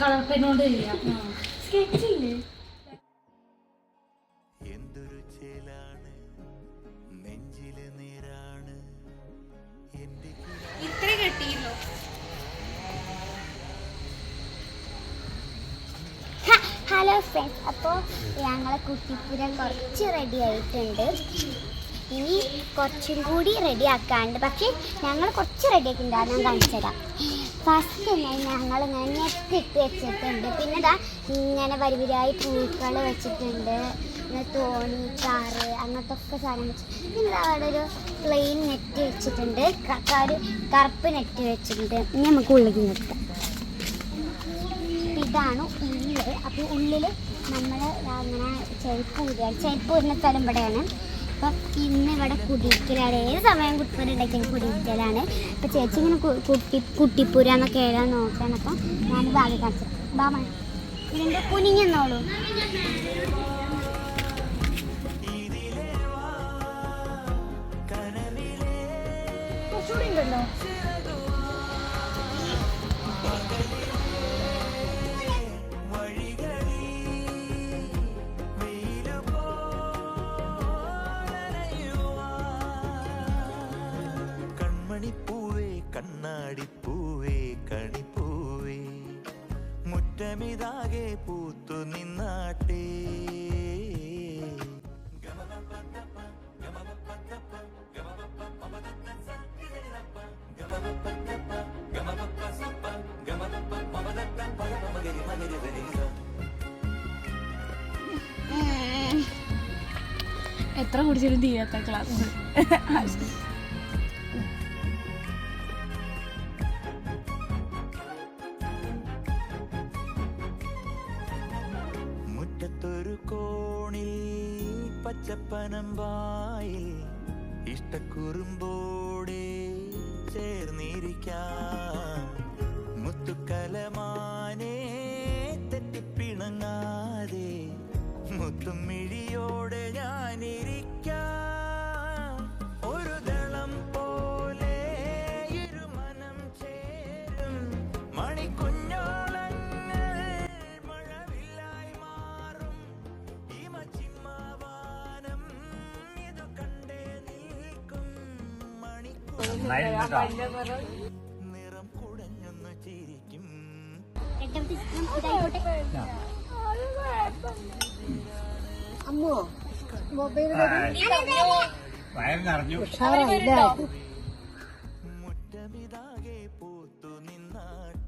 Colour പെണ്ണോണ്ട് ചെയ്യാം sketch ഇല്ലേ ഇത്ര കെട്ടിയല്ലോ. ഹലോ ഫ്രണ്ട്സ് അപ്പോൾ ഞങ്ങളെ കുട്ടിപ്പുരം കുറച്ച് റെഡി ആയിട്ടുണ്ട്. ഇനി കുറച്ചും കൂടി റെഡി ആക്കാണ്ട്. പക്ഷേ ഞങ്ങൾ കുറച്ച് റെഡി ആക്കിയിട്ടുണ്ട്. ഞാൻ കാണിച്ചു തരാം ഫസ്റ്റ് ഞങ്ങൾ ഇങ്ങനെ നെറ്റിട്ട് വെച്ചിട്ടുണ്ട്. പിന്നെ ഇതാ ഇങ്ങനെ വരിവരിയായി പൂക്കൾ വെച്ചിട്ടുണ്ട്. പിന്നെ തോണി കാറ് അങ്ങനത്തെ ഒക്കെ സാധനം വെച്ച് പിന്നെ അവിടെ ഒരു പ്ലെയിൻ നെറ്റ് വെച്ചിട്ടുണ്ട്. ഒരു കറുപ്പ് നെറ്റ് വെച്ചിട്ടുണ്ട്. ഇനി നമുക്ക് ഉള്ളിൽ നിർത്താം ഇതാണ് ഉള്ളിൽ അപ്പോൾ ഉള്ളിൽ നമ്മൾ അങ്ങനെ ചെരുപ്പ് ഊരുകയാണ് ചെരുപ്പ് ഊരുന്ന സ്ഥലം ഇവിടെയാണ്. അപ്പം ഇന്ന് ഇവിടെ കുടിക്കലാണ് ഏത് സമയം കുട്ടിപ്പുരുണ്ടെങ്കിലും കുടിക്കലാണ് അപ്പം ചേച്ചി ഇങ്ങനെ കുട്ടി കുട്ടിപ്പുര എന്നൊക്കെ എഴുതാൻ നോക്കുകയാണ്. അപ്പം ഞാൻ ഭാഗ്യം കാണിച്ചു ബാമ ഇതിന്റെ കുനിഞ്ഞെന്നോളൂ ഉണ്ടല്ലോ. കണ്ണാടിപ്പൂവേ കണിപ്പൂവേ. മുറ്റമിതാകെ പൂത്തു നിന്നാട്ടേ. എത്ര കുടിച്ചാലും തീരാത്ത ക്ലാസ്. മുറ്റത്തൊരു കോണിൽ പച്ചപ്പനമ്പായിൽ ഇഷ്ടക്കുറുമ്പോടെ ചേർന്നിരിക്കാം മുത്തുക്കലമാനെ നിറം കുടഞ്ഞൊന്ന് ചിരിക്കും അമ്മോ മൊബൈൽ വയറിനറിഞ്ഞു. ഉഷാറായില്ല? മുറ്റമിതാകെ പൂത്തു നിന്നാട്ട്